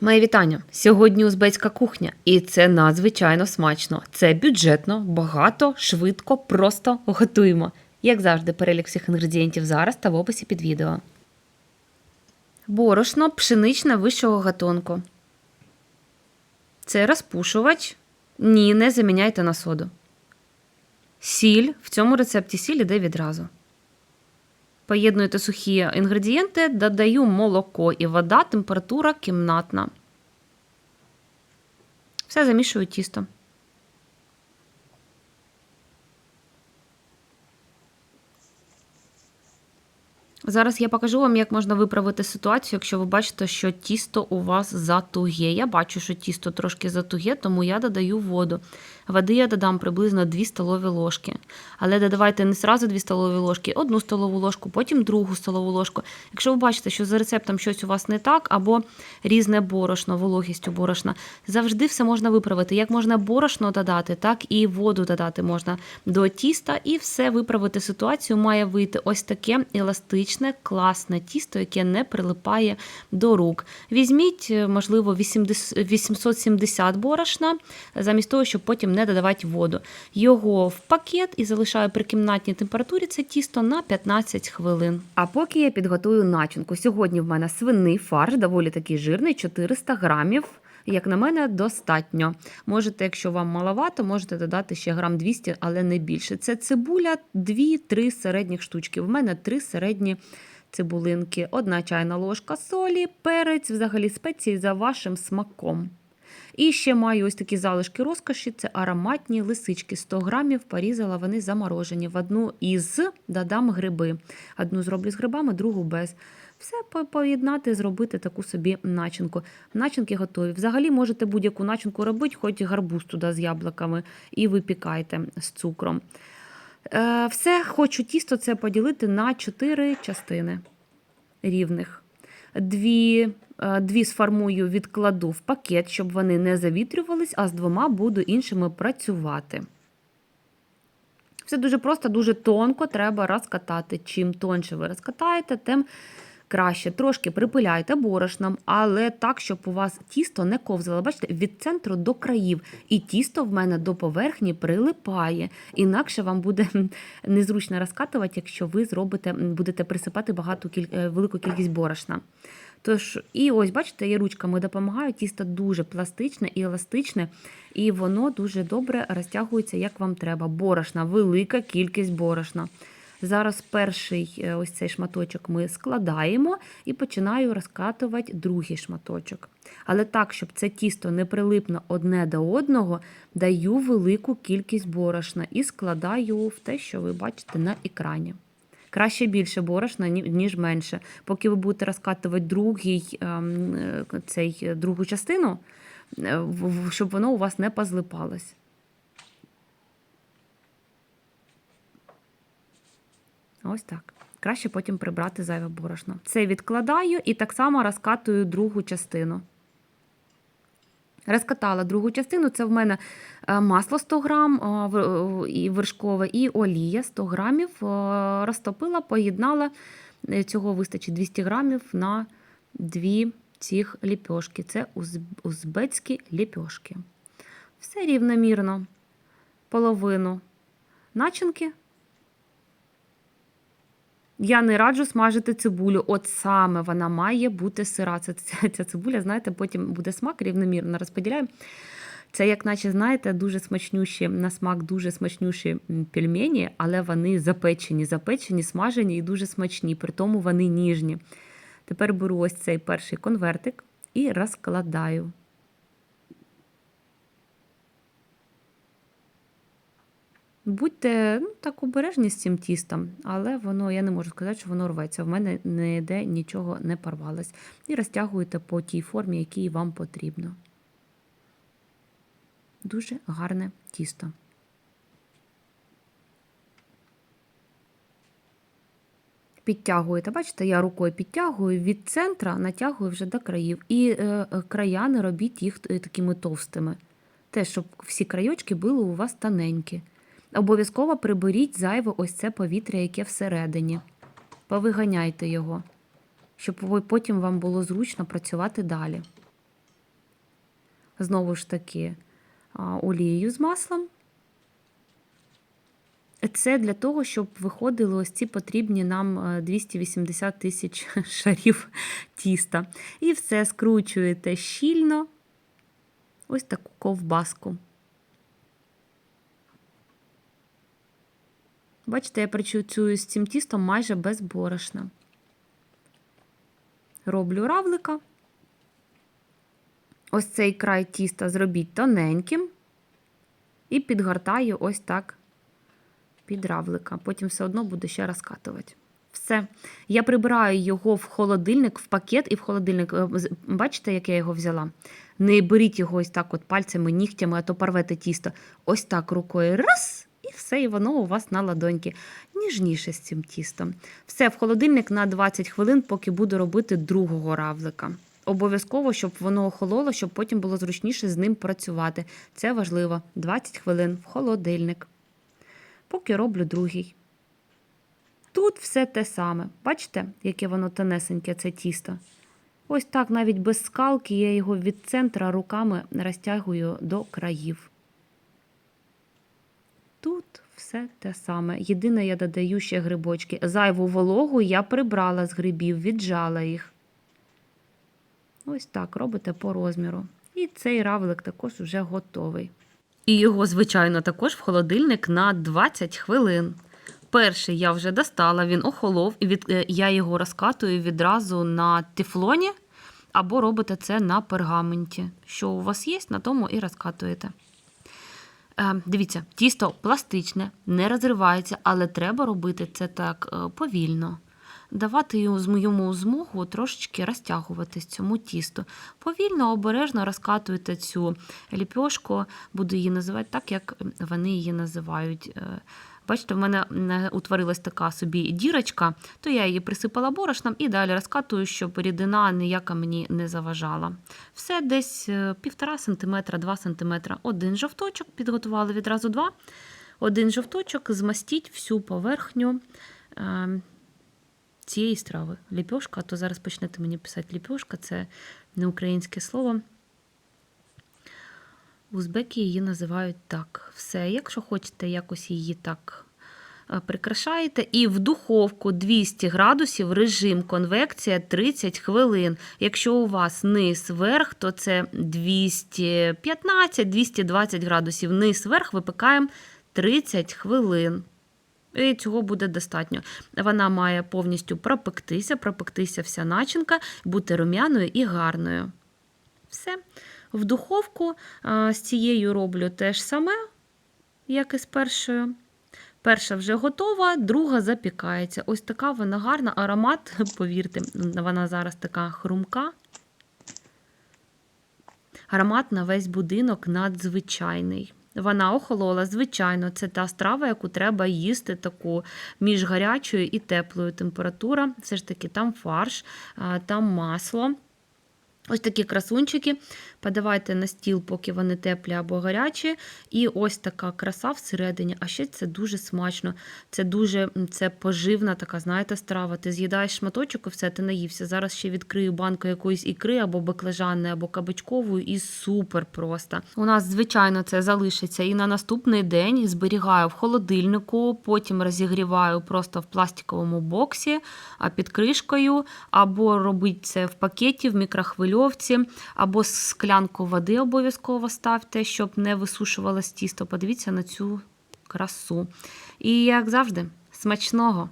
Моє вітання. Сьогодні узбецька кухня, і це надзвичайно смачно. Це бюджетно, багато, швидко, просто готуємо. Як завжди, перелік всіх інгредієнтів зараз та в описі під відео. Борошно пшеничне вищого гатунку. Це розпушувач. Ні, не заміняйте на соду. Сіль. В цьому рецепті сіль іде відразу. Поєднуєте сухі інгредієнти, додаю молоко і вода, температура кімнатна. Все замішую тісто. Зараз я покажу вам, як можна виправити ситуацію, якщо ви бачите, що тісто у вас затуге. Я бачу, що тісто трошки затуге, тому я додаю воду. Води я додам приблизно 2 столові ложки. Але додавайте не зразу 2 столові ложки, одну столову ложку, потім другу столову ложку. Якщо ви бачите, що за рецептом щось у вас не так, або різне борошно, вологістю борошна, завжди все можна виправити. Як можна борошно додати, так і воду додати можна до тіста, і все виправити ситуацію має вийти ось таке еластичне, класне тісто, яке не прилипає до рук. Візьміть, можливо, 870 борошна, замість того, щоб потім не додавати воду. Його в пакет і залишаю при кімнатній температурі це тісто на 15 хвилин. А поки я підготую начинку. Сьогодні в мене свиний фарш, доволі такий жирний, 400 грамів. Як на мене, достатньо. Можете, якщо вам маловато, можете додати ще грам 200, але не більше. Це цибуля 2-3 середніх штучки. В мене 3 середні цибулинки, одна чайна ложка солі, перець, взагалі спеції за вашим смаком. І ще маю ось такі залишки розкоші, це ароматні лисички. 100 грамів порізала, вони заморожені. В одну із додам гриби. Одну зроблю з грибами, другу без. Все поєднати, зробити таку собі начинку. Начинки готові. Взагалі можете будь-яку начинку робити, хоч гарбуз туди з яблуками, і випікайте з цукром. Е, все, хочу тісто це поділити на 4 частини рівних. Дві, е, дві сформую, відкладу в пакет, щоб вони не завітрювались, а з двома буду іншими працювати. Все дуже просто, дуже тонко треба розкатати. Чим тонше ви розкатаєте, тим краще. Трошки припиляйте борошном, але так, щоб у вас тісто не ковзало. Бачите, від центру до країв. І тісто в мене до поверхні прилипає. Інакше вам буде незручно розкатувати, якщо ви зробите, будете присипати багато е, велику кількість борошна. Тож, і ось, бачите, я ручками допомагаю. Тісто дуже пластичне і еластичне, і воно дуже добре розтягується, як вам треба. Борошна, велика кількість борошна. Зараз перший е, ось цей шматочок ми складаємо і починаю розкатувати другий шматочок. Але так, щоб це тісто не прилипно одне до одного, даю велику кількість борошна і складаю в те, що ви бачите на екрані. Краще більше борошна, ні- ніж менше. Поки ви будете розкатувати другий, ем, е, цей, е, другу частину, щоб воно у вас не позлипалось. Ось так. Краще потім прибрати зайве борошно. Це відкладаю і так само розкатую другу частину. Розкатала другу частину. Це в мене е, масло 100 грам е, е, і вершкове, і олія 100 грамів. Розтопила, поєднала. Цього вистачить 200 грамів на дві цих ліпьошки. Це узбецькі ліпьошки. Все рівномірно. Половину начинки. Я не раджу смажити цибулю. От саме вона має бути сира. Це, ця, ця цибуля, знаєте, потім буде смак рівномірно розподіляємо. Це, як наче, знаєте, дуже смачнющі на смак, дуже смачнющі пельмені, але вони запечені, запечені, смажені і дуже смачні, при тому вони ніжні. Тепер беру ось цей перший конвертик і розкладаю. Будьте ну, так обережні з цим тістом, але воно, я не можу сказати, що воно рветься. В мене ніде нічого не порвалось. І розтягуєте по тій формі, якій вам потрібно. Дуже гарне тісто. Підтягуєте, бачите, я рукою підтягую від центра, натягую вже до країв. І е, е, края не робіть їх е, такими товстими. Те, щоб всі крайочки були у вас тоненькі. Обов'язково приберіть зайве ось це повітря, яке всередині. Повиганяйте його, щоб потім вам було зручно працювати далі. знову ж таки олією з маслом. Це для того, щоб виходили ось ці потрібні нам е, 280 тисяч шарів тіста. І все скручуєте щільно, ось таку ковбаску. Бачите, я працюю з цим тістом майже без борошна. Роблю равлика. Ось цей край тіста зробіть тоненьким і підгортаю ось так під равлика. Потім все одно буду ще розкатувати. Все. Я прибираю його в холодильник, в пакет і в холодильник. Е, Бачите, як я його взяла? Не беріть його ось так от пальцями, нігтями, а то порвете тісто. Ось так рукою раз, і все, і воно у вас на ладоньки. Ніжніше з цим тістом. Все, в холодильник на 20 хвилин, поки буду робити другого равлика. Обов'язково, щоб воно охололо, щоб потім було зручніше з ним працювати. Це важливо. 20 хвилин в холодильник. Поки роблю другий. Тут все те саме. Бачите, яке воно тонесеньке, це тісто. Ось так, навіть без скалки, я його від центра руками розтягую до країв. Все те саме. Єдине, я додаю ще грибочки. Зайву вологу я прибрала з грибів, віджала їх. Ось так робите по розміру. І цей равлик також вже готовий. І його, звичайно, також в холодильник на 20 хвилин. Перший я вже достала, він охолов, і від, е, я його розкатую відразу на тефлоні, або робите це на пергаменті. Що у вас є, на тому і розкатуєте. Е, Дивіться, тісто пластичне, не розривається, але треба робити це так е, повільно. Давати йому змогу трошечки розтягуватись цьому тісту. Повільно, обережно розкатуєте цю ліпьошку, буду її називати так, як вони її називають. Е, Бачите, в мене е, утворилась така собі дірочка, то я її присипала борошном і далі розкатую, щоб рідина ніяка мені не заважала. Все десь е, півтора сантиметра, два сантиметра. Один жовточок, підготували відразу два. Один жовточок, змастіть всю поверхню е, цієї страви. Ліпьошка, а то зараз почнете мені писати ліпьошка, це не українське слово. Узбеки її називають так. Все, якщо хочете якось її так е, прикрашаєте. І в духовку 200 градусів режим конвекція 30 хвилин. Якщо у вас низ верх, то це 215-220 градусів. Низ верх випікаємо 30 хвилин. І цього буде достатньо. Вона має повністю пропектися, пропектися вся начинка, бути рум'яною і гарною. Все. В духовку з цією роблю те ж саме, як і з першою. Перша вже готова, друга запікається. Ось така вона гарна, аромат, повірте, вона зараз така хрумка. Аромат на весь будинок надзвичайний. Вона охолола, звичайно, це та страва, яку треба їсти таку між гарячою і теплою температура. Все ж таки, там фарш, там масло. Ось такі красунчики. Подавайте на стіл, поки вони теплі або гарячі. І ось така краса всередині. А ще це дуже смачно. Це дуже це поживна така, знаєте, страва. Ти з'їдаєш шматочок і все, ти наївся. Зараз ще відкрию банку якоїсь ікри, або баклажанної, або кабачкової, і супер просто. У нас, звичайно, це залишиться і на наступний день зберігаю в холодильнику, потім розігріваю просто в пластиковому боксі а під кришкою, або робіть це в пакеті, в мікрохвильовці, або склянку води обов'язково ставте, щоб не висушувалось тісто. Подивіться на цю красу. І як завжди, смачного!